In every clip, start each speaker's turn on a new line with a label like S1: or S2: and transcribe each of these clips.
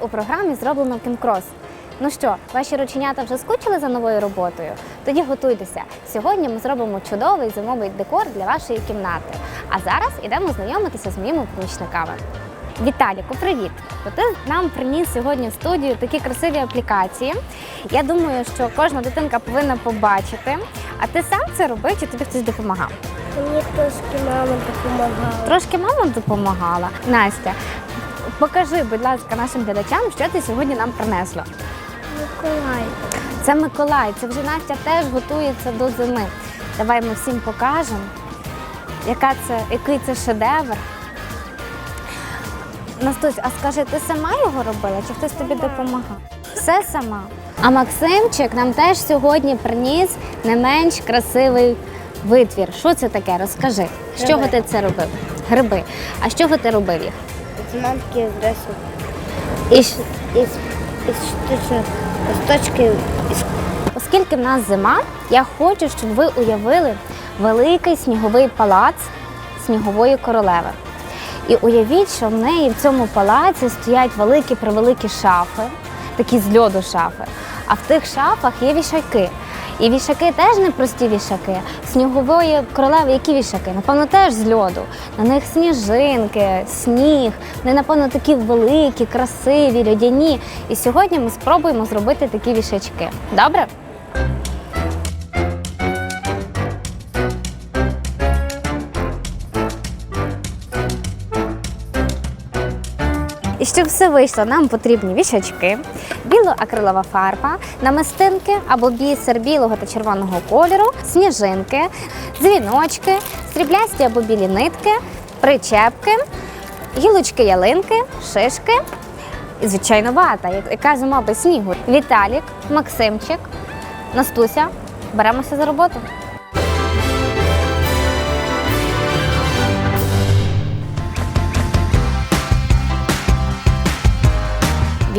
S1: у програмі зроблено кінкрос. Ну що, ваші рученята вже скучили за новою роботою? Тоді готуйтеся. Сьогодні ми зробимо чудовий зимовий декор для вашої кімнати. А зараз ідемо знайомитися з моїми помічниками. Віталіку, привіт! Ти нам приніс сьогодні в студію такі красиві аплікації. Я думаю, що кожна дитинка повинна побачити. А ти сам це робив чи тобі хтось допомагав?
S2: Мені трошки мама допомагала.
S1: Трошки мама допомагала. Настя, покажи, будь ласка, нашим глядачам, що ти сьогодні нам принесла.
S2: Миколай.
S1: Це Миколай, це вже Настя теж готується до зими. Давай ми всім покажемо, яка це, який це шедевр. Настусь, а скажи, ти сама його робила чи хтось тобі допомагав? Все сама. А Максимчик нам теж сьогодні приніс не менш красивий витвір. Що це таке? Розкажи. З чого ти це робив? Гриби. А з чого ти робив їх?
S2: Мамки з рису.
S1: І щ-
S2: Із, із штучних листочків. Із...
S1: Оскільки в нас зима, я хочу, щоб ви уявили великий сніговий палац снігової королеви. І уявіть, що в неї в цьому палаці стоять великі превеликі шафи, такі з льоду шафи. А в тих шафах є вішаки. І вішаки теж не прості вішаки. Снігової королеви які вішаки? Напевно, теж з льоду. На них сніжинки, сніг. Вони, напевно, такі великі, красиві, льодяні. І сьогодні ми спробуємо зробити такі вішачки. Добре? І щоб все вийшло, нам потрібні вішачки, білоакрилова фарба, намистинки або бісер білого та червоного кольору, сніжинки, дзвіночки, сріблясті або білі нитки, причепки, гілочки ялинки, шишки і, звичайно, вата, яка зима без снігу. Віталік, Максимчик, Настуся, беремося за роботу.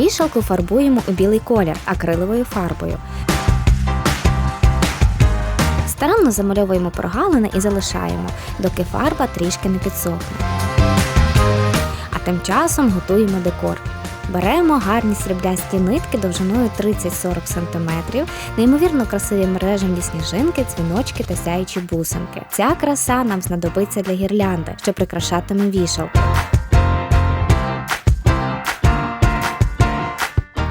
S1: Вішалку фарбуємо у білий колір акриловою фарбою. Старанно замальовуємо прогалини і залишаємо, доки фарба трішки не підсохне. А тим часом готуємо декор. Беремо гарні сріблясті нитки довжиною 30-40 см, неймовірно красиві мережевні сніжинки, дзвіночки та сяючі бусинки. Ця краса нам знадобиться для гірлянди, що прикрашатиме вішалку.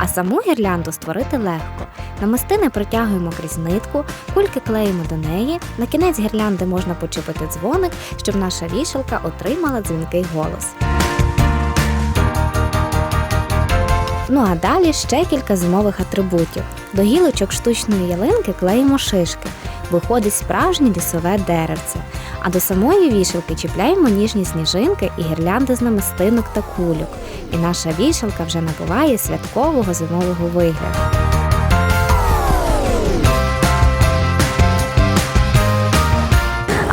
S1: А саму гірлянду створити легко. Намистини протягуємо крізь нитку, кульки клеїмо до неї. На кінець гірлянди можна почепити дзвоник, щоб наша вішалка отримала дзвінкий голос. Ну а далі ще кілька зимових атрибутів. До гілочок штучної ялинки клеїмо шишки. Виходить справжнє лісове деревце. А до самої вішалки чіпляємо ніжні сніжинки і гірлянди з намистинок та кульок. І наша вішалка вже набуває святкового зимового вигляду.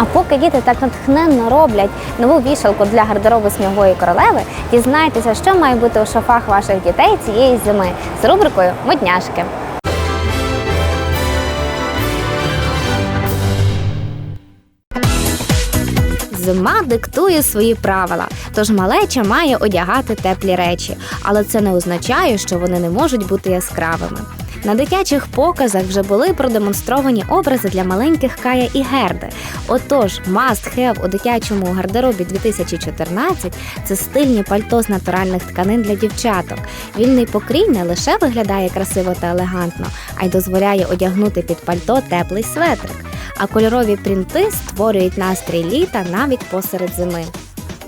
S1: А поки діти так натхненно роблять нову вішалку для гардеробу снігової королеви, дізнайтеся, що має бути у шафах ваших дітей цієї зими з рубрикою Модняшки. Зима диктує свої правила, тож малеча має одягати теплі речі, але це не означає, що вони не можуть бути яскравими. На дитячих показах вже були продемонстровані образи для маленьких Кая і Герди. Отож, must have у дитячому гардеробі 2014 – це стильні пальто з натуральних тканин для дівчаток. Вільний покрій не лише виглядає красиво та елегантно, а й дозволяє одягнути під пальто теплий светрик. А кольорові принти створюють настрій літа навіть посеред зими.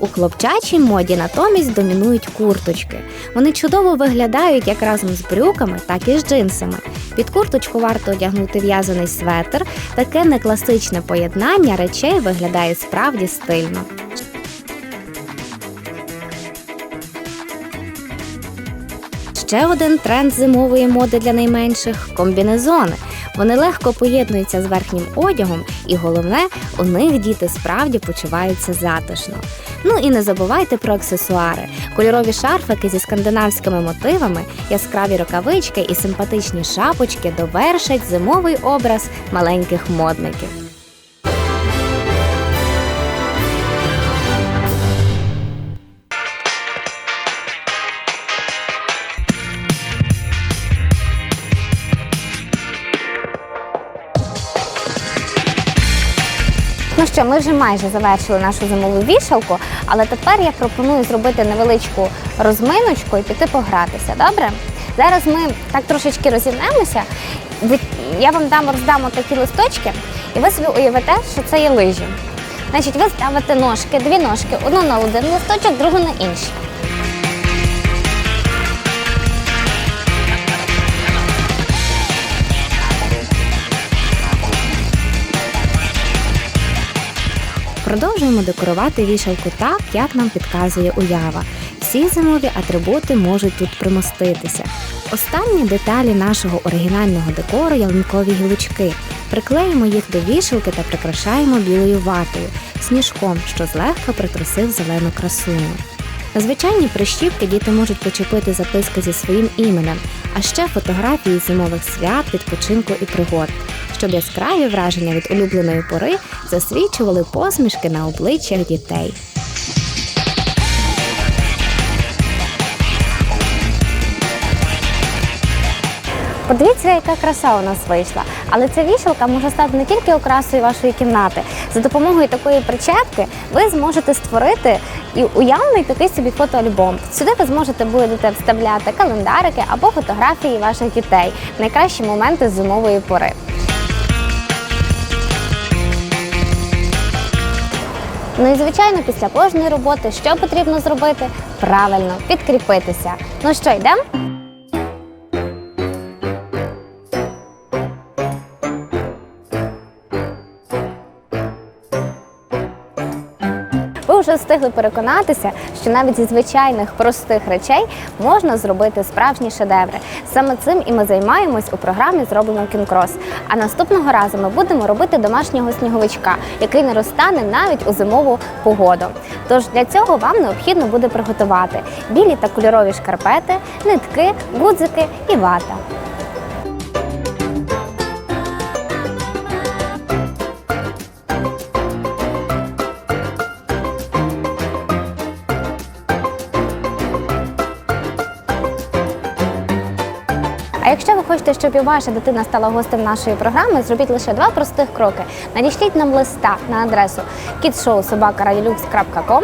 S1: У хлопчачій моді натомість домінують курточки. Вони чудово виглядають як разом з брюками, так і з джинсами. Під курточку варто одягнути в'язаний светр. Таке некласичне поєднання речей виглядає справді стильно. Ще один тренд зимової моди для найменших комбінезони. Вони легко поєднуються з верхнім одягом, і головне, у них діти справді почуваються затишно. Ну і не забувайте про аксесуари: кольорові шарфики зі скандинавськими мотивами, яскраві рукавички і симпатичні шапочки довершать зимовий образ маленьких модників. Що, ми вже майже завершили нашу зимову вішалку, але тепер я пропоную зробити невеличку розминочку і піти погратися. Добре? Зараз ми так трошечки розігнемося. Я вам дам роздам такі листочки, і ви собі уявите, що це є лижі. Значить, ви ставите ножки, дві ножки, одну на один листочок, другу на інший. Продовжуємо декорувати вішалку так, як нам підказує уява. Всі зимові атрибути можуть тут примоститися. Останні деталі нашого оригінального декору ялинкові гілочки. Приклеїмо їх до вішалки та прикрашаємо білою ватою, сніжком, що злегка притрусив зелену красуню. На звичайні прищіпки діти можуть почепити записки зі своїм іменем, а ще фотографії зимових свят, відпочинку і пригод, щоб яскраві враження від улюбленої пори засвідчували посмішки на обличчях дітей. Подивіться, яка краса у нас вийшла. Але ця вішалка може стати не тільки окрасою вашої кімнати. За допомогою такої причепки ви зможете створити і уявний такий собі фотоальбом. Сюди ви зможете будете вставляти календарики або фотографії ваших дітей, найкращі моменти зимової пори. Ну і звичайно, після кожної роботи що потрібно зробити? Правильно, підкріпитися. Ну що, йдемо? Вже встигли переконатися, що навіть зі звичайних простих речей можна зробити справжні шедеври. Саме цим і ми займаємось у програмі Зробимо кінкрос. А наступного разу ми будемо робити домашнього сніговичка, який не розтане навіть у зимову погоду. Тож для цього вам необхідно буде приготувати білі та кольорові шкарпети, нитки, гудзики і вата. Хочете, щоб і ваша дитина стала гостем нашої програми, зробіть лише два простих кроки. Надішліть нам листа на адресу kidshow.sobaka.radiolux.com,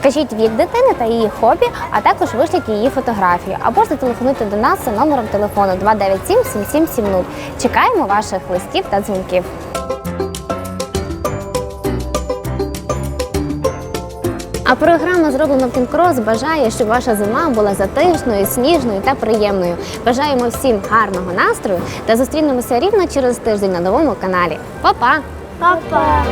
S1: Скажіть вік дитини та її хобі, а також вишліть її фотографію. Або ж зателефонуйте до нас за номером телефону 297 7770. Чекаємо ваших листів та дзвінків. А програма зроблена в Кінкрос бажає, щоб ваша зима була затишною, сніжною та приємною. Бажаємо всім гарного настрою та зустрінемося рівно через тиждень на новому каналі.
S2: Па-па! Папа.